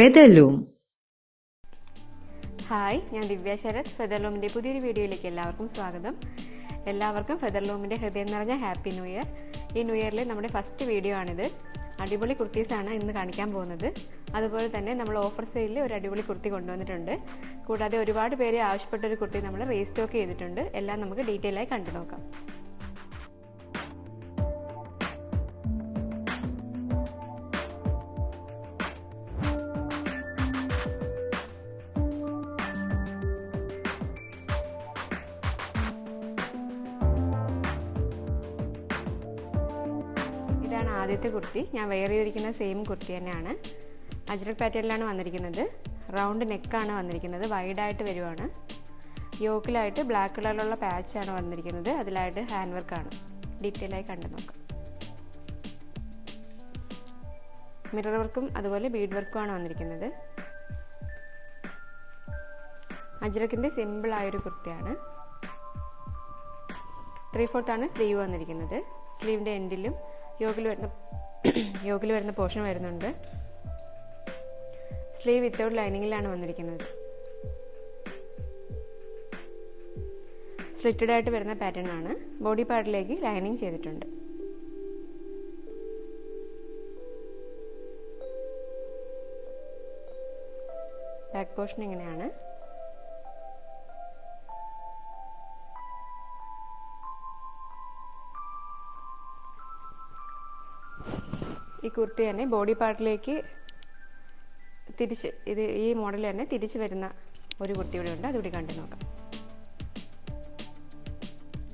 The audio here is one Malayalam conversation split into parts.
ഫെദർലൂം ഹായ് ഞാൻ ദിവ്യ ശരത്. ഫെദർലൂമിന്റെ പുതിയൊരു വീഡിയോയിലേക്ക് എല്ലാവർക്കും സ്വാഗതം. എല്ലാവർക്കും ഫെദർലൂമിന്റെ ഹൃദയം നിറഞ്ഞ ഹാപ്പി ന്യൂ ഇയർ. ഈ ന്യൂ ഇയറിലെ നമ്മുടെ ഫസ്റ്റ് വീഡിയോ ആണിത്. അടിപൊളി കുർത്തീസാണ് ഇന്ന് കാണിക്കാൻ പോകുന്നത്. അതുപോലെ തന്നെ നമ്മൾ ഓഫർ സെയിലിൽ ഒരു അടിപൊളി കുർത്തി കൊണ്ടുവന്നിട്ടുണ്ട്. കൂടാതെ ഒരുപാട് പേര് ആവശ്യപ്പെട്ട ഒരു കുർത്തി നമ്മൾ റീസ്റ്റോക്ക് ചെയ്തിട്ടുണ്ട്. എല്ലാം നമുക്ക് ഡീറ്റെയിൽ ആയി കണ്ടു നോക്കാം. ഇതാണ് ആദ്യത്തെ കുർത്തി. ഞാൻ വെയർ ചെയ്തിരിക്കുന്ന സെയിം കുർത്തി തന്നെയാണ്. അജ്രക് പാറ്റേണിലാണ് വന്നിരിക്കുന്നത്. റൗണ്ട് നെക്കാണ് വന്നിരിക്കുന്നത്. വൈഡായിട്ട് വരുവാണ്. യോക്കിലായിട്ട് ബ്ലാക്ക് കളറിലുള്ള പാച്ചാണ് വന്നിരിക്കുന്നത്. അതിലായിട്ട് ഹാൻഡ് വർക്കാണ് ഡീറ്റെയിൽ ആയി കണ്ടു നോക്കാം. മിറർ വർക്കും അതുപോലെ ബീഡ് വർക്കുമാണ് വന്നിരിക്കുന്നത്. അജ്രക്കിന്റെ സിമ്പിൾ ആയൊരു കുർത്തിയാണ്. ത്രീ ഫോർത്താണ് സ്ലീവ് വന്നിരിക്കുന്നത്. സ്ലീവിന്റെ എൻഡിലും യോഗിൽ വരുന്ന യോഗയിൽ വരുന്ന പോർഷൻ വരുന്നുണ്ട്. സ്ലീവ് വിത്തൗട്ട് ലൈനിങ്ങിലാണ് വന്നിരിക്കുന്നത്. സ്ലിറ്റഡ് ആയിട്ട് വരുന്ന പാറ്റേൺ ആണ്. ബോഡി പാർട്ടിലേക്ക് ലൈനിങ് ചെയ്തിട്ടുണ്ട്. ബാക്ക് പോർഷൻ ഇങ്ങനെയാണ്. ഈ കുർത്തി തന്നെ ബോഡി പാർട്ടിലേക്ക് തിരിച്ച് ഇത് ഈ മോഡൽ തന്നെ തിരിച്ച് വരുന്ന ഒരു കുർത്തി ഇവിടെ ഉണ്ട്. അതുകൂടി കണ്ടു നോക്കാം.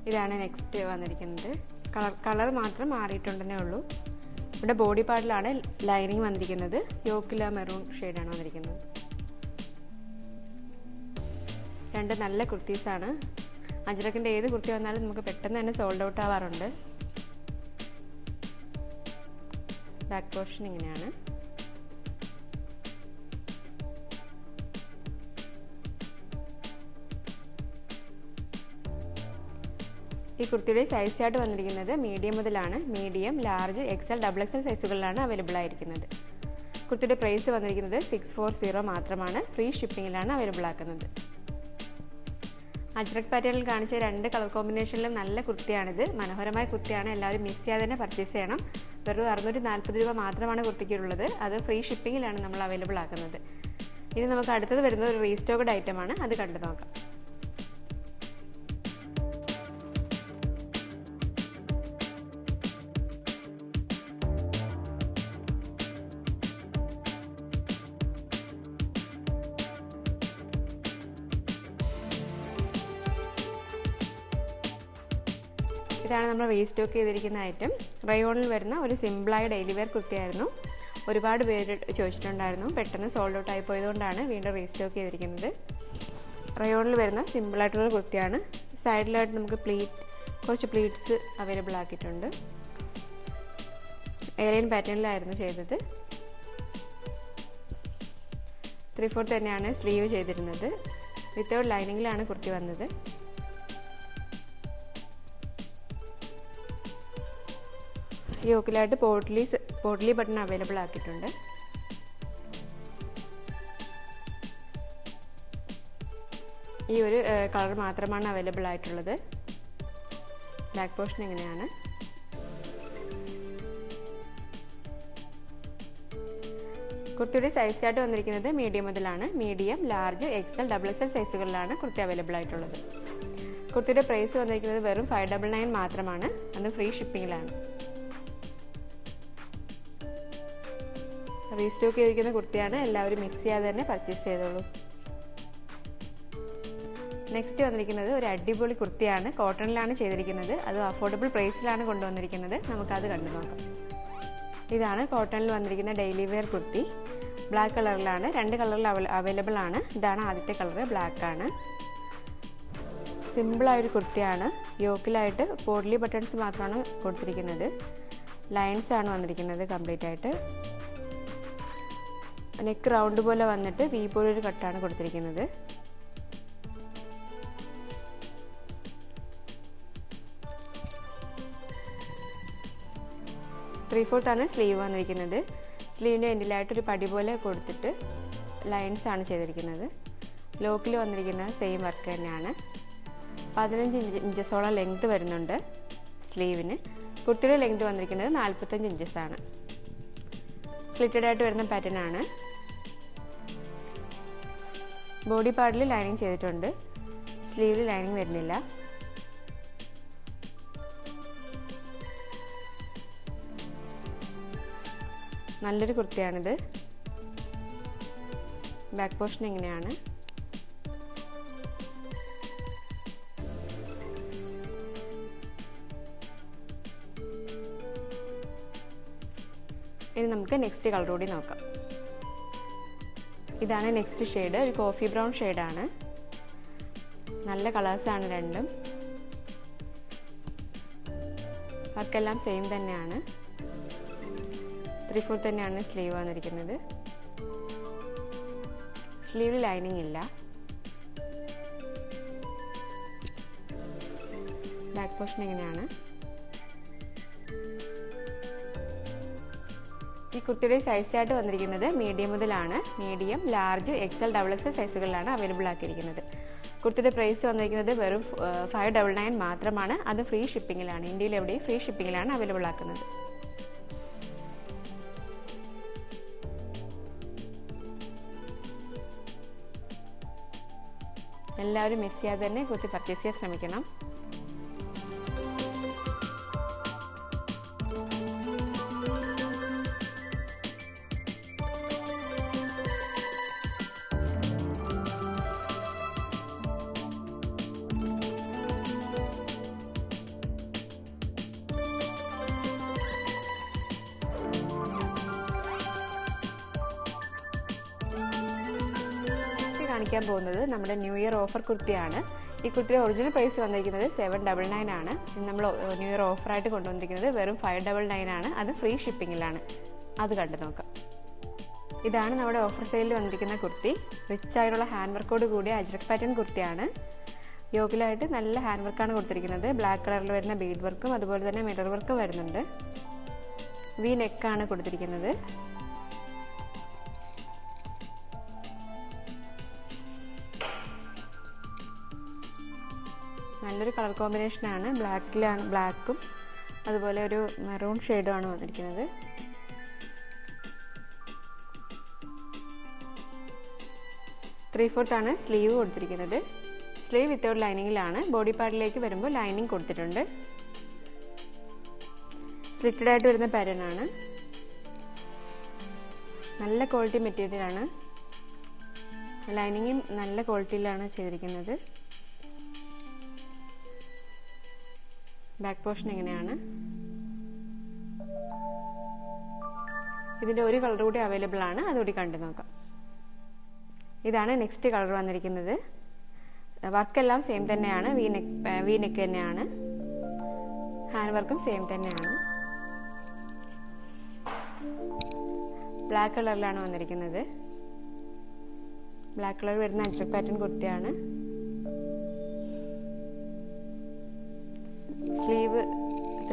ഇതാണ് നെക്സ്റ്റ് വന്നിരിക്കുന്നത്. കളർ കളർ മാത്രം മാറിയിട്ടുണ്ടെന്നേ ഉള്ളൂ. ഇവിടെ ബോഡി പാർട്ടിലാണ് ലൈനിങ് വന്നിരിക്കുന്നത്. യോക്കില മെറൂൺ ഷെയ്ഡാണ് വന്നിരിക്കുന്നത്. രണ്ട് നല്ല കുർത്തീസാണ്. അജ്രക്കിന്റെ ഏത് കുർത്തി വന്നാലും നമുക്ക് പെട്ടെന്ന് തന്നെ സോൾഡ് ഔട്ട് ആവാറുണ്ട്. ബാക്ക് പോർഷൻ ഇങ്ങനെയാണ്. ഈ കുർത്തിയുടെ സൈസ് ചാർട്ട് വന്നിരിക്കുന്നത് മീഡിയം മുതലാണ്. Medium large XL double XL സൈസുകളിലാണ് available ആയിരിക്കുന്നത്. കുർത്തിയുടെ പ്രൈസ് വന്നിരിക്കുന്നത് സിക്സ് ഫോർ സീറോ മാത്രമാണ്. ഫ്രീ ഷിപ്പിങ്ങിലാണ് അവൈലബിൾ ആക്കുന്നത്. അജ്രക് പാറ്റേണിൽ കാണിച്ച രണ്ട് കളർ കോമ്പിനേഷനിലും നല്ല കുർത്തിയാണിത്. മനോഹരമായ കുർത്തിയാണ്. എല്ലാവരും മിസ് ചെയ്യാതെ തന്നെ പർച്ചേസ് ചെയ്യണം. വെറും അറുന്നൂറ്റി നാൽപ്പത് രൂപ മാത്രമാണ് കുർത്തിക്കുള്ളത് അത് ഫ്രീ ഷിപ്പിങ്ങിലാണ് നമ്മൾ അവൈലബിൾ ആക്കുന്നത്. ഇനി നമുക്ക് അടുത്തത് വരുന്നത് ഒരു റീസ്റ്റോക്ഡ് ഐറ്റമാണ് അത് കണ്ടു നോക്കാം. ഇതാണ് നമ്മൾ റീസ്റ്റോക്ക് ചെയ്തിരിക്കുന്ന ഐറ്റം റയോണിൽ വരുന്ന ഒരു സിമ്പിളായ ഡെയിലി വെയർ കുർത്തിയായിരുന്നു ഒരുപാട് പേര് ചോദിച്ചിട്ടുണ്ടായിരുന്നു. പെട്ടെന്ന് സോൾഡ് ഔട്ട് ആയി പോയതുകൊണ്ടാണ് വീണ്ടും റീസ്റ്റോക്ക് ചെയ്തിരിക്കുന്നത്. റയോണിൽ വരുന്ന സിമ്പിളായിട്ടുള്ള കുർത്തിയാണ്. സൈഡിലായിട്ട് നമുക്ക് പ്ലീറ്റ് കുറച്ച് പ്ലീറ്റ്സ് അവൈലബിൾ ആക്കിയിട്ടുണ്ട്. ഏലിയൻ പാറ്റേണിലായിരുന്നു ചെയ്തത്. ത്രീ ഫോർത്ത് തന്നെയാണ് സ്ലീവ് ചെയ്തിരുന്നത്. വിത്തൗട്ട് ലൈനിങ്ങിലാണ് കുർത്തി വന്നത്. യോക്കിലായിട്ട് പോട്ട്ലി പോട്ട്ലി ബട്ടൺ അവൈലബിൾ ആക്കിയിട്ടുണ്ട്. ഈ ഒരു കളർ മാത്രമാണ് അവൈലബിൾ ആയിട്ടുള്ളത്. ബാക്ക് പോർഷൻ ഇങ്ങനെയാണ്. കുർത്തിയുടെ സൈസ് ചാർട്ട് വന്നിരിക്കുന്നത് മീഡിയം മുതലാണ്. Medium large XL double XL സൈസുകളിലാണ് kurti available ആയിട്ടുള്ളത്. കുർത്തിയുടെ പ്രൈസ് വന്നിരിക്കുന്നത് വെറും ഫൈവ് ഡബിൾ നയൻ മാത്രമാണ്. അത് ഫ്രീ ഷിപ്പിങ്ങിലാണ്. റീസ്റ്റോക്ക് ചെയ്തിരിക്കുന്ന കുർത്തിയാണ് എല്ലാവരും മിക്സ് ചെയ്യാതെ തന്നെ പർച്ചേസ് ചെയ്തോളൂ. നെക്സ്റ്റ് വന്നിരിക്കുന്നത് ഒരു അടിപൊളി കുർത്തിയാണ്. കോട്ടണിലാണ് ചെയ്തിരിക്കുന്നത്. അത് അഫോർഡബിൾ പ്രൈസിലാണ് കൊണ്ടുവന്നിരിക്കുന്നത്. നമുക്കത് കണ്ടു നോക്കാം. ഇതാണ് കോട്ടണിൽ വന്നിരിക്കുന്ന ഡെയിലി വെയർ കുർത്തി. ബ്ലാക്ക് കളറിലാണ് രണ്ട് കളറിൽ അവൈലബിൾ ആണ്. ഇതാണ് ആദ്യത്തെ കളർ ബ്ലാക്ക് ആണ്. സിമ്പിളായൊരു കുർത്തിയാണ്. യോക്കിലായിട്ട് പോഡ്ലി ബട്ടൺസ് മാത്രമാണ് കൊടുത്തിരിക്കുന്നത്. ലൈൻസ് ആണ് വന്നിരിക്കുന്നത് കംപ്ലീറ്റ് ആയിട്ട്. നെക്ക് റൗണ്ട് പോലെ വന്നിട്ട് വി പോലെ ഒരു കട്ടാണ് കൊടുത്തിരിക്കുന്നത്. ത്രീ ഫോർത്ത് ആണ് സ്ലീവ് വന്നിരിക്കുന്നത്. സ്ലീവിന്റെ എൻഡിലായിട്ടൊരു പടി പോലെ കൊടുത്തിട്ട് ലൈൻസ് ആണ് ചെയ്തിരിക്കുന്നത്. ലോക്കിൽ വന്നിരിക്കുന്ന സെയിം വർക്ക് തന്നെയാണ്. പതിനഞ്ച് ഇഞ്ച് ഇഞ്ചസോളം ലെങ്ത് വരുന്നുണ്ട് സ്ലീവിന് കുട്ടിയുടെ ലെങ്ത് വന്നിരിക്കുന്നത് നാൽപ്പത്തഞ്ച് ഇഞ്ചസ് ആണ് സ്ലിറ്റഡ് ആയിട്ട് വരുന്ന പാറ്റേൺ ആണ്. ബോഡി പാർട്ടിൽ ലൈനിങ് ചെയ്തിട്ടുണ്ട്. സ്ലീവിൽ ലൈനിങ് വരുന്നില്ല. നല്ലൊരു കുർത്തിയാണിത്. ബാക്ക് പോർഷൻ ഇങ്ങനെയാണ്. ഇനി നമുക്ക് നെക്സ്റ്റ് കളർ കൂടി നോക്കാം. ഇതാണ് നെക്സ്റ്റ് ഷെയ്ഡ് ഒരു കോഫി ബ്രൗൺ ഷെയ്ഡാണ്. നല്ല കളേഴ്സാണ് രണ്ടും. വർക്കെല്ലാം സെയിം തന്നെയാണ്. ത്രീ ഫോർ തന്നെയാണ് സ്ലീവ് വന്നിരിക്കുന്നത്. സ്ലീവിൽ ലൈനിങ് ഇല്ല. ബാക്ക് പോർഷൻ എങ്ങനെയാണ്? ഈ കുട്ടിയുടെ സൈസ് ആയിട്ട് വന്നിരിക്കുന്നത് മീഡിയം മുതലാണ്. Medium large XL double XL സൈസുകളിലാണ് available ആക്കിയിരിക്കുന്നത്. കുർത്തിയുടെ പ്രൈസ് വന്നിരിക്കുന്നത് വെറും ഫൈവ് ഡബിൾ നയൻ മാത്രമാണ്. അത് ഫ്രീ ഷിപ്പിങ്ങിലാണ് ഇന്ത്യയിൽ എവിടെയും ഫ്രീ ഷിപ്പിങ്ങിലാണ് അവൈലബിൾ ആക്കുന്നത്. എല്ലാവരും മിസ് ചെയ്യാതെ തന്നെ കുർത്തി പർച്ചേസ് ചെയ്യാൻ ശ്രമിക്കണം. കാണിക്കാൻ പോകുന്നത് നമ്മുടെ ന്യൂ ഇയർ ഓഫർ കുർത്തിയാണ്. ഈ കുർത്തിയുടെ ഒറിജിനൽ പ്രൈസ് വന്നിരിക്കുന്നത് സെവൻ ഡബിൾ നയൻ ആണ്. നമ്മൾ ന്യൂ ഇയർ ഓഫറായിട്ട് കൊണ്ടുവന്നിരിക്കുന്നത് വെറും ഫൈവ് ഡബിൾ നയൻ ആണ്. അത് ഫ്രീ ഷിപ്പിങ്ങിലാണ്. അത് കണ്ടു നോക്കാം. ഇതാണ് നമ്മുടെ ഓഫർ സെയിലിൽ വന്നിരിക്കുന്ന കുർത്തി. റിച്ച് ആയിട്ടുള്ള ഹാൻഡ് വർക്കോട് കൂടിയ അജ്രക് പാറ്റേൺ കുർത്തിയാണ്. യോഗിലായിട്ട് നല്ല ഹാൻഡ് വർക്കാണ് കൊടുത്തിരിക്കുന്നത്. ബ്ലാക്ക് കളറിൽ വരുന്ന ബീഡ് വർക്കും അതുപോലെ തന്നെ മിറർ വർക്കും വരുന്നുണ്ട്. വി നെക്കാണ് കൊടുത്തിരിക്കുന്നത്. നല്ലൊരു കളർ കോമ്പിനേഷനാണ്. ബ്ലാക്കിലാണ് ബ്ലാക്കും. അതുപോലെ ഒരു മെറൂൺ ഷെയ്ഡുമാണ് വന്നിരിക്കുന്നത്. ത്രീ ഫോർത്ത് ആണ് സ്ലീവ് കൊടുത്തിരിക്കുന്നത്. സ്ലീവ് വിത്തൗട്ട് ലൈനിങ്ങിലാണ്. ബോഡി പാർട്ടിലേക്ക് വരുമ്പോൾ ലൈനിങ് കൊടുത്തിട്ടുണ്ട്. സ്ലിറ്റഡ് ആയിട്ട് വരുന്ന പാറ്റേൺ ആണ്. നല്ല ക്വാളിറ്റി മെറ്റീരിയലാണ് ലൈനിങ്ങും നല്ല ക്വാളിറ്റിയിലാണ് ചെയ്തിരിക്കുന്നത്. ബാക്ക് പോർഷൻ എങ്ങനെയാണ് ഇതിന്റെ ഒരു കളർ കൂടി അവൈലബിൾ ആണ്. അതുകൂടി കണ്ടു നോക്കാം. ഇതാണ് നെക്സ്റ്റ് കളർ വന്നിരിക്കുന്നത്. വർക്കെല്ലാം സെയിം തന്നെയാണ്. വി നെക്ക് വി നെക്ക് തന്നെയാണ്. ഹാൻഡ് വർക്കും സെയിം തന്നെയാണ്. ബ്ലാക്ക് കളറിലാണ് വന്നിരിക്കുന്നത്. ബ്ലാക്ക് കളർ വരുന്ന അജ്രക് പാറ്റേൺ കുർത്തിയാണ്.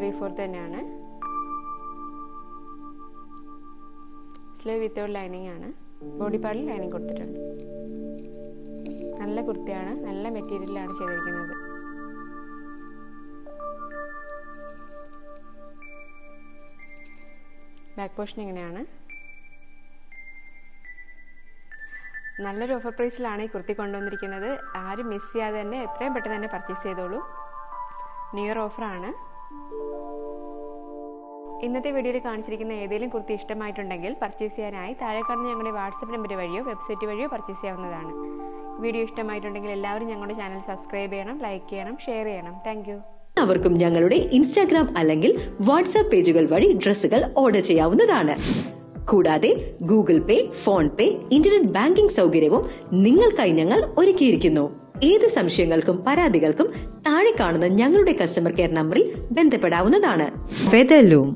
ത്രീ ഫോർ തന്നെയാണ്. സ്ലീവ് വിത്തൗട്ട് ലൈനിങ് ആണ്. ബോഡി പാർട്ടിൽ ലൈനിങ് കൊടുത്തിട്ടുണ്ട്. നല്ല കുർത്തിയാണ്. നല്ല മെറ്റീരിയലാണ് ചെയ്തിരിക്കുന്നത്. ബാക്ക് പോർഷൻ ഇങ്ങനെയാണ് നല്ലൊരു ഓഫർ പ്രൈസിലാണ് ഈ കുർത്തി കൊണ്ടുവന്നിരിക്കുന്നത്. ആരും മിസ് ചെയ്യാതെ തന്നെ എത്രയും പെട്ടെന്ന് തന്നെ പർച്ചേസ് ചെയ്തോളൂ. ന്യൂ ഇയർ ഓഫറാണ് ഇന്നത്തെ വീഡിയോയിൽ കാണിച്ചിരിക്കുന്ന ഏതെങ്കിലും കുർത്തി ഇഷ്ടമായിട്ടുണ്ടെങ്കിൽ പർച്ചേസ് ചെയ്യാനായി താഴെ കാണുന്ന ഞങ്ങളുടെ വാട്സപ്പ് നമ്പർ വഴിയോ വെബ്സൈറ്റ് വഴിയോ പർച്ചേസ് ചെയ്യാവുന്നതാണ്. വീഡിയോ ഇഷ്ടമായിട്ടുണ്ടെങ്കിൽ എല്ലാവരും ഞങ്ങളുടെ ചാനൽ സബ്സ്ക്രൈബ് ചെയ്യണം ലൈക്ക് ചെയ്യണം ഷെയർ ചെയ്യണം. താങ്ക് അവർക്കും ഞങ്ങളുടെ ഇൻസ്റ്റാഗ്രാം അല്ലെങ്കിൽ വാട്സാപ്പ് പേജുകൾ വഴി ഡ്രസ്സുകൾ ഓർഡർ ചെയ്യാവുന്നതാണ്. കൂടാതെ Google Pay PhonePe internet banking സൗകര്യവും നിങ്ങൾക്കായി ഞങ്ങൾ ഒരുക്കിയിരിക്കുന്നു. ഏത് സംശയങ്ങൾക്കും പരാതികൾക്കും താഴെ കാണുന്ന ഞങ്ങളുടെ കസ്റ്റമർ കെയർ നമ്പറിൽ ബന്ധപ്പെടാവുന്നതാണ്. ഫെദലൂം